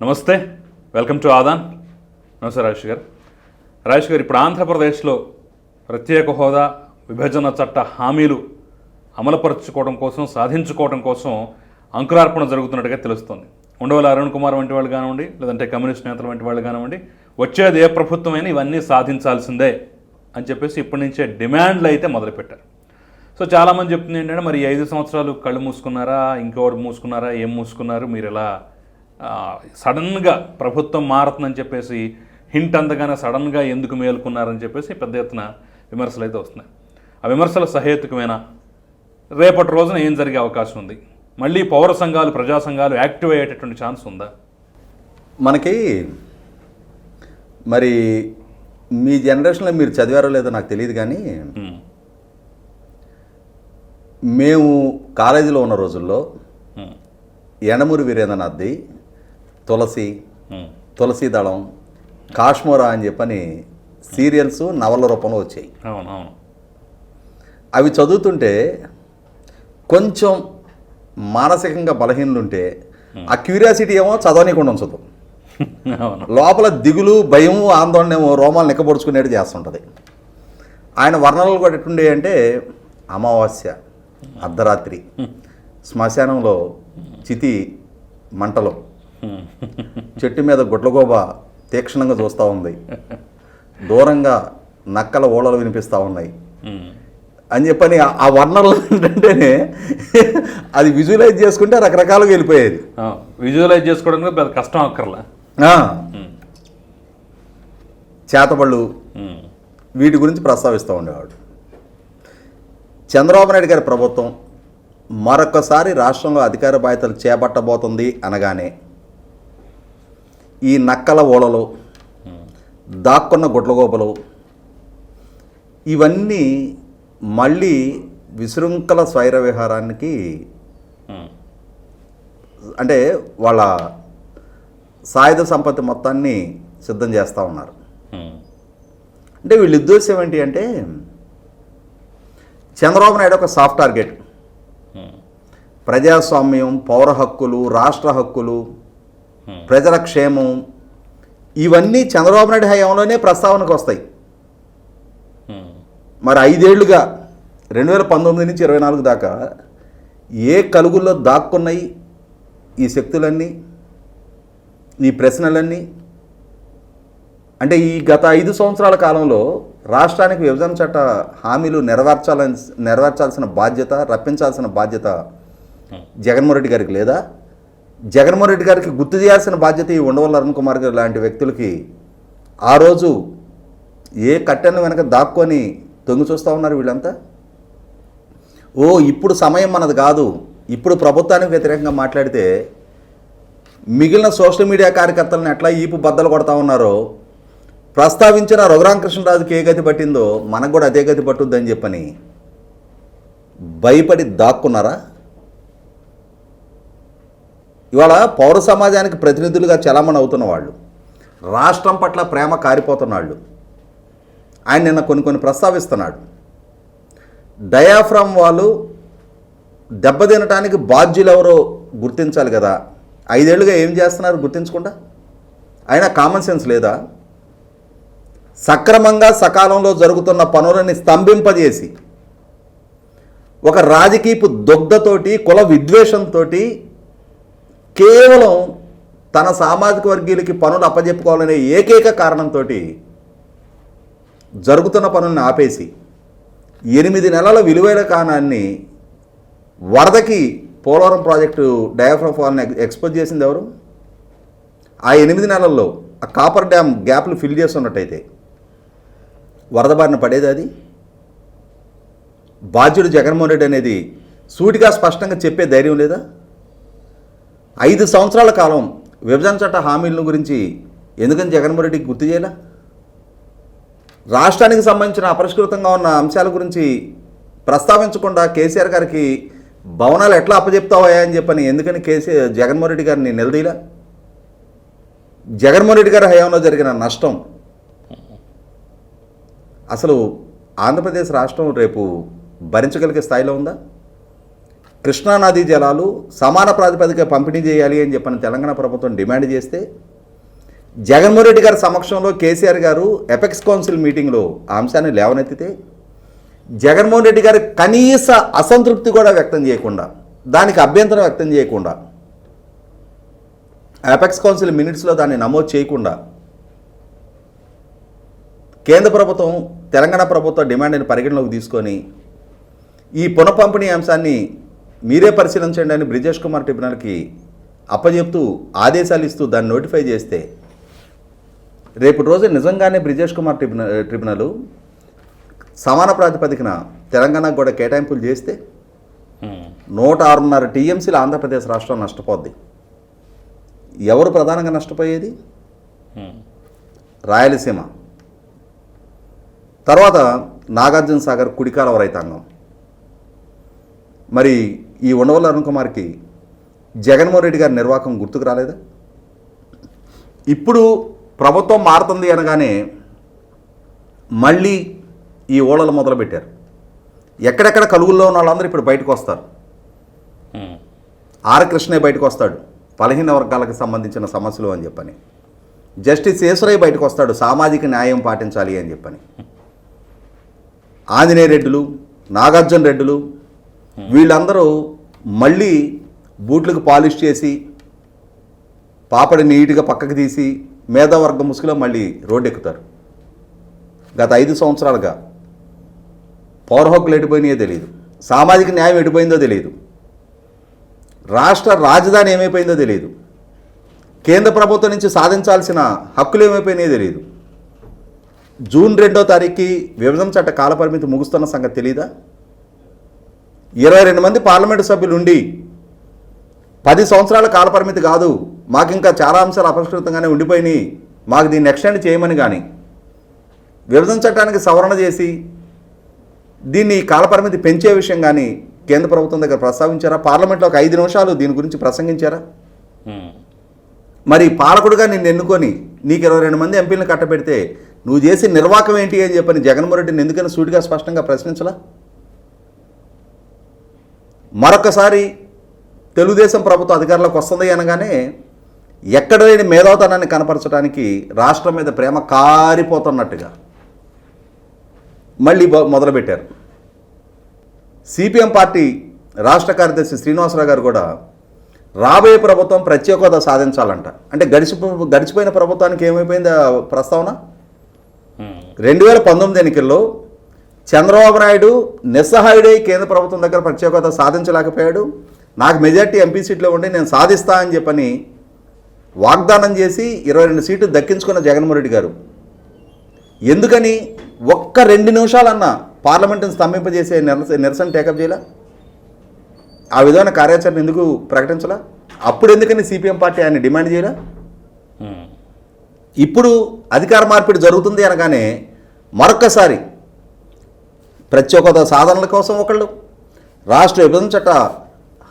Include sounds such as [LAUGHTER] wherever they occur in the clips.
నమస్తే welcome to Aadan. నమస్తే రాజేష్ గారు. రాజేష్ గారు ఇప్పుడు ఆంధ్రప్రదేశ్లో ప్రత్యేక హోదా విభజన చట్ట హామీలు అమలుపరచుకోవడం కోసం సాధించుకోవడం కోసం అంకురార్పణ జరుగుతున్నట్టుగా తెలుస్తోంది. ఉండవల్లి అరుణ్ కుమార్ వంటి వాళ్ళు కానివ్వండి లేదంటే కమ్యూనిస్ట్ నేతలు వంటి వాళ్ళు కానివ్వండి వచ్చేది ఏ ప్రభుత్వమైనా ఇవన్నీ సాధించాల్సిందే అని చెప్పేసి ఇప్పటి నుంచే డిమాండ్లు అయితే మొదలుపెట్టారు. సో చాలామంది చెప్తుంది ఏంటంటే మరి ఐదు సంవత్సరాలు కళ్ళు మూసుకున్నారా ఇంకోటి మూసుకున్నారా ఏం మూసుకున్నారు మీరు ఇలా సడన్గా ప్రభుత్వం మారుతుందని చెప్పేసి హింట్ అందగానే సడన్గా ఎందుకు మేలుకున్నారని చెప్పేసి పెద్ద ఎత్తున విమర్శలు అయితే వస్తున్నాయి. ఆ విమర్శలు సహేతుకమేనా రేపటి రోజున ఏం జరిగే అవకాశం ఉంది? మళ్ళీ పౌర సంఘాలు ప్రజా సంఘాలు యాక్టివ్ అయ్యేటటువంటి ఛాన్స్ ఉందా? మనకి మరి మీ జనరేషన్లో మీరు చదివారో లేదో నాకు తెలియదు కానీ మేము కాలేజీలో ఉన్న రోజుల్లో యనమూరి వీరేంద్రనాథ్ది తులసి తులసి దళం కాశ్మోరా అని చెప్పని సీరియల్స్ నవల రూపంలో వచ్చాయి. అవి చదువుతుంటే కొంచెం మానసికంగా బలహీనలుంటే ఆ క్యూరియాసిటీ ఏమో చదవనీయకుండా ఉంచదు. లోపల దిగులు భయం ఆందోళన ఏమో రోమాలు నిక్కబొడుచుకునేట్టు చేస్తుంటుంది. ఆయన వర్ణనలు కూడా ఎట్టుండే అంటే అమావాస్య అర్ధరాత్రి శ్మశానంలో చితి మంటలు. [LAUGHS] చెట్టు మీద గుడ్లగోబ తీక్షణంగా చూస్తూ ఉంది. దూరంగా నక్కల ఓడలు వినిపిస్తూ ఉన్నాయి. ఉమ్, అని చెప్పని ఆ- వర్ణనలు ఏంటంటేనే అది విజువలైజ్ చేసుకుంటే రకరకాలుగా వెళ్ళిపోయేది. విజువలైజ్ చేసుకోవడం కూడా పెద్ద కష్టం అక్కర్లా. ఉమ్, చేతబళ్ళు ఉమ్, వీటి గురించి ప్రస్తావిస్తూ ఉండేవాడు. చంద్రబాబు నాయుడు గారి ప్రభుత్వం మరొకసారి రాష్ట్రంలో అధికార బాధ్యతలు చేపట్టబోతుంది అనగానే ఈ నక్కల ఓడలు దాక్కున్న గుడ్లగోపలు ఇవన్నీ మళ్ళీ విశృంఖల స్వైర విహారానికి అంటే వాళ్ళ సాయుధ సంపత్తి మొత్తాన్ని సిద్ధం చేస్తూ ఉన్నారు అంటే వీళ్ళ ఉద్దేశం ఏంటి అంటే చంద్రబాబు నాయుడు ఒక సాఫ్ట్ టార్గెట్ ప్రజాస్వామ్యం పౌర హక్కులు రాష్ట్ర హక్కులు. ప్రజల క్షేమం ఇవన్నీ చంద్రబాబు నాయుడు హయాంలోనే ప్రస్తావనకు వస్తాయి. ఉమ్, మరి ఐదేళ్ళుగా రెండు వేల పంతొమ్మిది నుంచి ఇరవై నాలుగు దాకా ఏ కలుగుల్లో దాక్కున్నాయి ఈ శక్తులన్నీ ఈ ప్రశ్నలన్నీ? అంటే ఈ గత ఐదు సంవత్సరాల కాలంలో రాష్ట్రానికి విభజన చట్ట హామీలు నెరవేర్చాలని నెరవేర్చాల్సిన బాధ్యత రప్పించాల్సిన బాధ్యత జగన్మోహన్ రెడ్డి గారికి లేదా? జగన్మోహన్ రెడ్డి గారికి గుర్తు చేయాల్సిన బాధ్యత ఈ ఉండవల్లి అరుణ్ కుమార్ గారు లాంటి వ్యక్తులకి ఆ రోజు ఏ కట్టెను వెనక దాక్కొని తొంగి చూస్తూ ఉన్నారు వీళ్ళంతా? ఓ ఇప్పుడు సమయం మనది కాదు. ఇప్పుడు ప్రభుత్వానికి వ్యతిరేకంగా మాట్లాడితే మిగిలిన సోషల్ మీడియా కార్యకర్తలను ఎట్లా ఈపు బద్దలు కొడతా ఉన్నారో ప్రస్తావించిన రఘురామకృష్ణరాజుకి ఏ గతి పట్టిందో మనకు కూడా అదే గతి పట్టుద్దని చెప్పని భయపడి దాక్కున్నారా? ఇవాళ పౌర సమాజానికి ప్రతినిధులుగా చలామణి అవుతున్న వాళ్ళు రాష్ట్రం పట్ల ప్రేమ కారిపోతున్నాళ్ళు ఆయన నిన్న కొన్ని కొన్ని ప్రస్తావిస్తున్నాడు. డయాఫ్రమ్ వాళ్ళు దెబ్బతినటానికి బాధ్యులు ఎవరో గుర్తించాలి కదా. ఐదేళ్ళుగా ఏం చేస్తున్నారు గుర్తించకుండా? అయినా కామన్ సెన్స్ లేదా? సక్రమంగా సకాలంలో జరుగుతున్న పనులని స్తంభింపజేసి ఒక రాజకీయపు దుగ్ధతోటి కుల విద్వేషంతో కేవలం తన సామాజిక వర్గీయులకి పనులు అప్పజెప్పుకోవాలనే ఏకైక కారణంతో జరుగుతున్న పనులను ఆపేసి ఎనిమిది నెలల విలువైన కారణాన్ని వరదకి పోలవరం ప్రాజెక్టు డయాఫ్రమ్ ఫాల్ని ఎక్స్పోజ్ చేసింది ఎవరు? ఆ ఎనిమిది నెలల్లో ఆ కాపర్ డ్యామ్ గ్యాప్లు ఫిల్ చేస్తున్నట్టయితే వరద బారిన పడేది అది? బాధ్యుడు జగన్మోహన్ రెడ్డి అనేది సూటిగా స్పష్టంగా చెప్పే ధైర్యం లేదా? ఐదు సంవత్సరాల కాలం విభజన చట్ట హామీలను గురించి ఎందుకని జగన్మోహన్ రెడ్డికి గుర్తు చేయాల? రాష్ట్రానికి సంబంధించిన అపరిష్కృతంగా ఉన్న అంశాల గురించి ప్రస్తావించకుండా కేసీఆర్ గారికి భవనాలు ఎట్లా అప్పచెప్తావా అని చెప్పని ఎందుకని కేసీఆర్ జగన్మోహన్ రెడ్డి గారిని నిలదీలా జగన్మోహన్ రెడ్డి గారి హయాంలో జరిగిన నష్టం. అసలు ఆంధ్రప్రదేశ్ రాష్ట్రం రేపు భరించగలిగే స్థాయిలో ఉందా? కృష్ణానదీ జలాలు సమాన ప్రాతిపదిక పంపిణీ చేయాలి అని చెప్పని తెలంగాణ ప్రభుత్వం డిమాండ్ చేస్తే జగన్మోహన్ రెడ్డి గారి సమక్షంలో కేసీఆర్ గారు ఎపెక్స్ కౌన్సిల్ మీటింగ్లో ఆ అంశాన్ని లేవనెత్తితే జగన్మోహన్ రెడ్డి గారి కనీస అసంతృప్తి కూడా వ్యక్తం చేయకుండా దానికి అభ్యంతరం వ్యక్తం చేయకుండా అపెక్స్ కౌన్సిల్ మినిట్స్లో దాన్ని నమోదు చేయకుండా కేంద్ర ప్రభుత్వం తెలంగాణ ప్రభుత్వ డిమాండ్ని పరిగణలోకి తీసుకొని ఈ పునఃపంపిణీ అంశాన్ని మీరే పరిశీలించండి అని బ్రిజేష్ కుమార్ ట్రిబ్యునల్కి అప్పచెప్తూ ఆదేశాలు ఇస్తూ దాన్ని నోటిఫై చేస్తే రేపు రోజు నిజంగానే బ్రిజేష్ కుమార్ ట్రిబ్యునల్ ట్రిబ్యునల్ సమాన ప్రాతిపదికన తెలంగాణకు కూడా కేటాయింపులు చేస్తే నూట ఆరున్నర టీఎంసీలు ఆంధ్రప్రదేశ్ రాష్ట్రం నష్టపోద్ది. ఎవరు ప్రధానంగా నష్టపోయేది? రాయలసీమ. తర్వాత నాగార్జున సాగర్ కుడికాలవ రైతాంగం. మరి ఈ ఉండవల్లి అరుణ్ కుమార్కి జగన్మోహన్ రెడ్డి గారి నిర్వాహకం గుర్తుకు రాలేదా? ఇప్పుడు ప్రభుత్వం మారుతుంది అనగానే మళ్ళీ ఈ ఓడలు మొదలుపెట్టారు. ఎక్కడెక్కడ కలుగుల్లో ఉన్న వాళ్ళందరూ ఇప్పుడు బయటకు వస్తారు. ఆర్ కృష్ణే బయటకు వస్తాడు. బలహీన వర్గాలకు సంబంధించిన సమస్యలు అని చెప్పని. జస్టిస్ ఈశ్వరయ్య బయటకు వస్తాడు. సామాజిక న్యాయం పాటించాలి అని చెప్పని. ఆంజనేయ రెడ్డులు నాగార్జున రెడ్డులు Hmm. వీళ్ళందరూ మళ్ళీ బూట్లకు పాలిష్ చేసి పాపడి నీట్గా పక్కకు తీసి మేధావర్గ ముసుగులో మళ్ళీ రోడ్డు ఎక్కుతారు గత ఐదు సంవత్సరాలుగా పౌర హక్కులు ఎడిపోయినాయో తెలియదు సామాజిక న్యాయం ఎడిపోయిందో తెలియదు రాష్ట్ర రాజధాని ఏమైపోయిందో తెలియదు కేంద్ర ప్రభుత్వం నుంచి సాధించాల్సిన హక్కులు ఏమైపోయినాయో తెలియదు జూన్ రెండో తారీఖుకి విభజన చట్ట కాలపరిమితి ముగుస్తున్న సంగతి తెలీదా? ఇరవై రెండు మంది పార్లమెంటు సభ్యులు ఉండి పది సంవత్సరాల కాలపరిమితి కాదు మాకు ఇంకా చాలా అంశాలు అపరిష్కృతంగానే ఉండిపోయినాయి. మాకు దీన్ని ఎక్స్టెండ్ చేయమని కానీ విభజన చట్టానికి సవరణ చేసి దీన్ని కాలపరిమితి పెంచే విషయం కానీ కేంద్ర ప్రభుత్వం దగ్గర ప్రస్తావించారా? పార్లమెంట్లో ఒక ఐదు నిమిషాలు దీని గురించి ప్రసంగించారా? మరి పాలకుడుగా నిన్ను ఎన్నుకొని నీకు ఇరవై రెండు మంది ఎంపీలను కట్టబెడితే నువ్వు చేసే నిర్వాకం ఏంటి అని చెప్పని జగన్మోహన్ రెడ్డిని ఎందుకని సూటిగా స్పష్టంగా ప్రశ్నించలా? మరొకసారి తెలుగుదేశం ప్రభుత్వం అధికారంలోకి వస్తుంది అనగానే ఎక్కడ లేని మేధావుతనాన్ని కనపరచడానికి రాష్ట్రం మీద ప్రేమ కారిపోతున్నట్టుగా మళ్ళీ మొదలుపెట్టారు. సిపిఎం పార్టీ రాష్ట్ర కార్యదర్శి శ్రీనివాసరావు గారు కూడా రాబోయే ప్రభుత్వం ప్రత్యేక హోదా సాధించాలంట. అంటే గడిచిపో గడిచిపోయిన ప్రభుత్వానికి ఏమైపోయింది ఆ ప్రస్తావన? రెండు వేల పంతొమ్మిది ఎన్నికల్లో చంద్రబాబు నాయుడు నిస్సహాయుడై కేంద్ర ప్రభుత్వం దగ్గర ప్రత్యేక హోదా సాధించలేకపోయాడు. నాకు మెజార్టీ ఎంపీ సీట్లో ఉండి నేను సాధిస్తా అని చెప్పని వాగ్దానం చేసి ఇరవై రెండు సీట్లు దక్కించుకున్న జగన్మోహన్ రెడ్డి గారు. ఎందుకని ఒక్క రెండు నిమిషాలన్నా పార్లమెంటును స్తంభింపజేసే నిరస నిరసన టేకప్ చేయాల? ఆ విధమైన కార్యాచరణ ఎందుకు ప్రకటించలా? అప్పుడు ఎందుకని సిపిఎం పార్టీ ఆయన డిమాండ్ చేయాల? ఇప్పుడు అధికార మార్పిడి జరుగుతుంది అనగానే మరొక్కసారి ప్రత్యేక సాధనల కోసం ఒకళ్ళు రాష్ట్ర విభజన చట్ట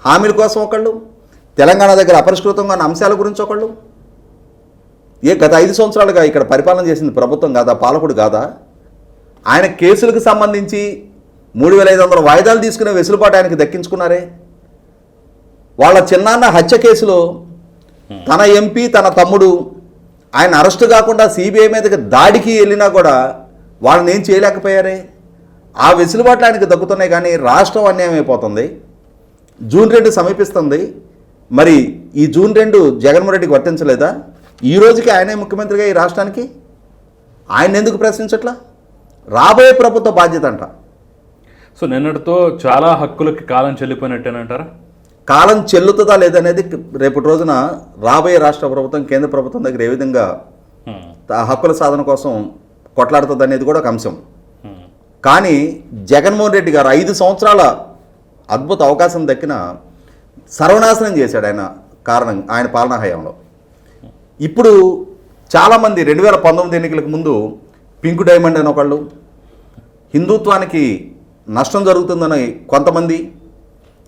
హామీల కోసం ఒకళ్ళు తెలంగాణ దగ్గర అపరిష్కృతంగా ఉన్న అంశాల గురించి ఒకళ్ళు. ఏ గత ఐదు సంవత్సరాలుగా ఇక్కడ పరిపాలన చేసింది ప్రభుత్వం కాదా పాలకుడు కాదా? ఆయన కేసులకు సంబంధించి మూడు వేల ఐదు వందల వాయిదాలు తీసుకునే వెసులుబాటు ఆయనకు దక్కించుకున్నారే. వాళ్ళ చిన్నాన్న హత్య కేసులో తన ఎంపీ తన తమ్ముడు ఆయన అరెస్ట్ కాకుండా సిబిఐ మీదకి దాడికి వెళ్ళినా కూడా వాళ్ళని ఏం చేయలేకపోయారే? ఆ వెసులుబాట్లు ఆయనకు దక్కుతున్నాయి కానీ రాష్ట్రం అన్యాయం అయిపోతుంది జూన్ రెండు సమీపిస్తుంది. మరి ఈ జూన్ రెండు జగన్మోహన్ రెడ్డికి వర్తించలేదా? ఈ రోజుకి ఆయనే ముఖ్యమంత్రిగా ఈ రాష్ట్రానికి? ఆయన ఎందుకు ప్రశ్నించట్లా? రాబోయే ప్రభుత్వ బాధ్యత అంట. సో నిన్నటితో చాలా హక్కులకి కాలం చెల్లిపోయినట్టేనంటారా? కాలం చెల్లుతుందా లేదనేది రేపటి రోజున రాబోయే రాష్ట్ర ప్రభుత్వం కేంద్ర ప్రభుత్వం దగ్గర ఏ విధంగా హక్కుల సాధన కోసం కొట్లాడుతుంది అనేది కూడా ఒక అంశం. కానీ జగన్మోహన్ రెడ్డి గారు ఐదు సంవత్సరాల అద్భుత అవకాశం దక్కిన సర్వనాశనం చేశాడు ఆయన కారణం ఆయన పాలనా హయాంలో. ఇప్పుడు చాలామంది రెండు వేల పంతొమ్మిది ఎన్నికలకు ముందు పింక్ డైమండ్ అని ఒకళ్ళు హిందుత్వానికి నష్టం జరుగుతుందని కొంతమంది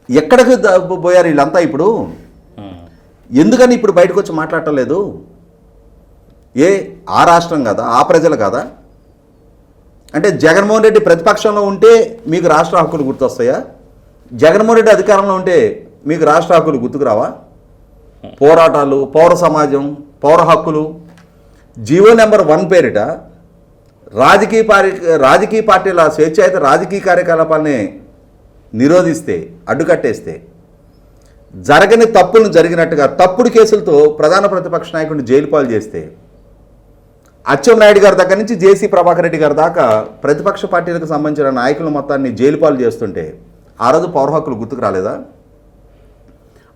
ఎక్కడికి పోయారు వీళ్ళంతా ఇప్పుడు? ఎందుకని ఇప్పుడు బయటకు వచ్చి మాట్లాడటం లేదు? ఏ ఆ రాష్ట్రం కదా? ఆ ప్రజలు కదా? అంటే జగన్మోహన్ రెడ్డి ప్రతిపక్షంలో ఉంటే మీకు రాష్ట్ర హక్కులు గుర్తొస్తాయా? జగన్మోహన్ రెడ్డి అధికారంలో ఉంటే మీకు రాష్ట్ర హక్కులు గుర్తుకు రావా? పోరాటాలు పౌర సమాజం పౌర హక్కులు. జీవో నెంబర్ వన్ పేరిట రాజకీయ పారి రాజకీయ పార్టీల స్వేచ్ఛాయుత రాజకీయ కార్యకలాపాలని నిరోధిస్తే అడ్డుకట్టేస్తే జరగని తప్పులను జరిగినట్టుగా తప్పుడు కేసులతో ప్రధాన ప్రతిపక్ష నాయకుడిని జైలు పాలు చేస్తే అచ్చెన్నాయుడు గారి దగ్గర నుంచి జేసీ ప్రభాకర్ రెడ్డి గారి దాకా ప్రతిపక్ష పార్టీలకు సంబంధించిన నాయకుల మొత్తాన్ని జైలు పాలు చేస్తుంటే ఆ రోజు పౌర హక్కులు గుర్తుకు రాలేదా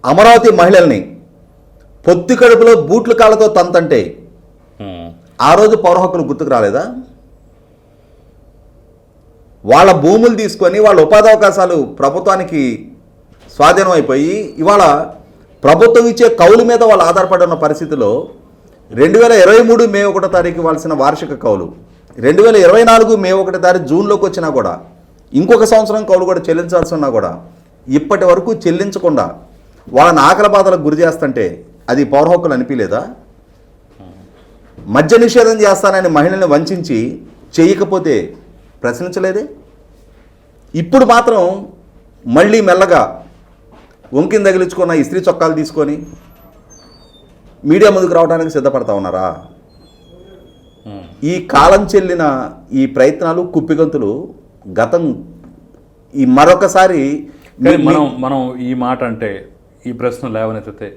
అమరావతి మహిళల్ని పొత్తి కడుపులో బూట్ల కాళ్ళతో తంతంటే. ఆ రోజు పౌర హక్కులు గుర్తుకు రాలేదా వాళ్ళ భూములు తీసుకొని వాళ్ళ ఉపాధి అవకాశాలు ప్రభుత్వానికి స్వాధీనం అయిపోయి ఇవాళ ప్రభుత్వం ఇచ్చే కౌలు మీద వాళ్ళు ఆధారపడి ఉన్న పరిస్థితిలో రెండు వేల ఇరవై మూడు మే ఒకటో తారీఖు ఇవ్వాల్సిన వార్షిక కౌలు. రెండు వేల ఇరవై నాలుగు మే ఒకటో తారీఖు జూన్లోకి వచ్చినా కూడా ఇంకొక సంవత్సరం కౌలు కూడా చెల్లించాల్సి ఉన్నా కూడా ఇప్పటి వరకు చెల్లించకుండా వాళ్ళని ఆకలి బాధలకు గురి చేస్తుంటే అది పౌర హక్కులు అనిపించలేదా? మద్య నిషేధం చేస్తానని మహిళల్ని వంచి చేయకపోతే ప్రశ్నించలేదే? ఇప్పుడు మాత్రం మళ్ళీ మెల్లగా వంకిని తగిలించుకున్న ఇస్త్రీ చొక్కాలు తీసుకొని మీడియా ముందుకు రావడానికి సిద్ధపడతా ఉన్నారా. ఈ కాలం చెల్లిన ఈ ప్రయత్నాలు కుప్పిగంతులు గతం ఈ మరొకసారి మనం మనం ఈ మాట అంటే ఈ ప్రశ్న లేవనెత్తితే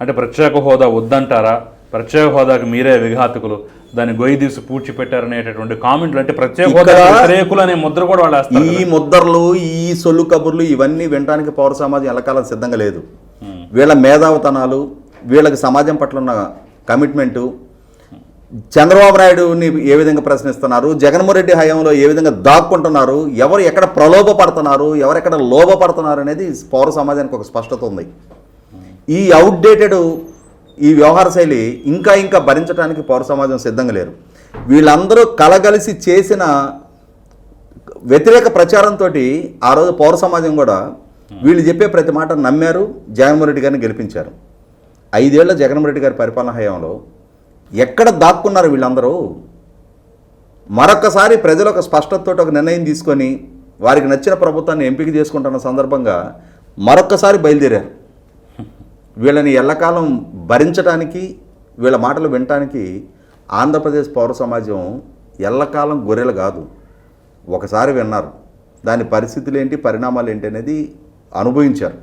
అంటే ప్రత్యేక హోదా వద్దంటారా ప్రత్యేక హోదాకి మీరే విఘాతకులు దాన్ని గొయ్యి తీసి పూడ్చిపెట్టారనేటటువంటి కామెంట్లు అంటే ప్రత్యేక హోదా వ్యతిరేకులు అనే ముద్ర కూడా వాళ్ళు ఈ కదా. ముద్దర్లు ఈ సొల్లు కబుర్లు ఇవన్నీ వినడానికి పౌర సమాజం ఎల్లకాలం సిద్ధంగా లేదు. వీళ్ళ మేధావితనాలు వీళ్ళకి సమాజం పట్ల ఉన్న కమిట్మెంటు చంద్రబాబు నాయుడుని ఏ విధంగా ప్రశ్నిస్తున్నారు జగన్మోహన్ రెడ్డి హయాంలో ఏ విధంగా దాక్కుంటున్నారు ఎవరు ఎక్కడ ప్రలోభపడుతున్నారు ఎవరెక్కడ లోభపడుతున్నారు అనేది పౌర సమాజానికి ఒక స్పష్టత ఉంది. ఈ అవుట్డేటెడ్ ఈ వ్యవహార శైలి ఇంకా ఇంకా భరించడానికి పౌర సమాజం సిద్ధంగా లేరు. వీళ్ళందరూ కలగలిసి చేసిన వ్యతిరేక ప్రచారంతో ఆ రోజు పౌర సమాజం కూడా వీళ్ళు చెప్పే ప్రతి మాట నమ్మారు జగన్మోహన్ రెడ్డి గారిని గెలిపించారు. ఐదేళ్ళ జగన్మోహన్ రెడ్డి గారి పరిపాలన హయాంలో ఎక్కడ దాక్కున్నారు వీళ్ళందరూ? మరొకసారి ప్రజలు ఒక స్పష్టతతో ఒక నిర్ణయం తీసుకొని వారికి నచ్చిన ప్రభుత్వాన్ని ఎంపిక చేసుకుంటున్న సందర్భంగా మరొక్కసారి బయలుదేరారు. వీళ్ళని ఎల్లకాలం భరించడానికి వీళ్ళ మాటలు వినటానికి ఆంధ్రప్రదేశ్ పౌర సమాజం ఎల్లకాలం గొర్రెలు కాదు. ఒకసారి విన్నారు. దాని పరిస్థితులు ఏంటి పరిణామాలు ఏంటి అనేది అనుభవించారు.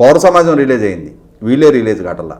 పౌర సమాజం రిలీజ్ అయింది. వీళ్ళే రిలీజ్ కాటల్లా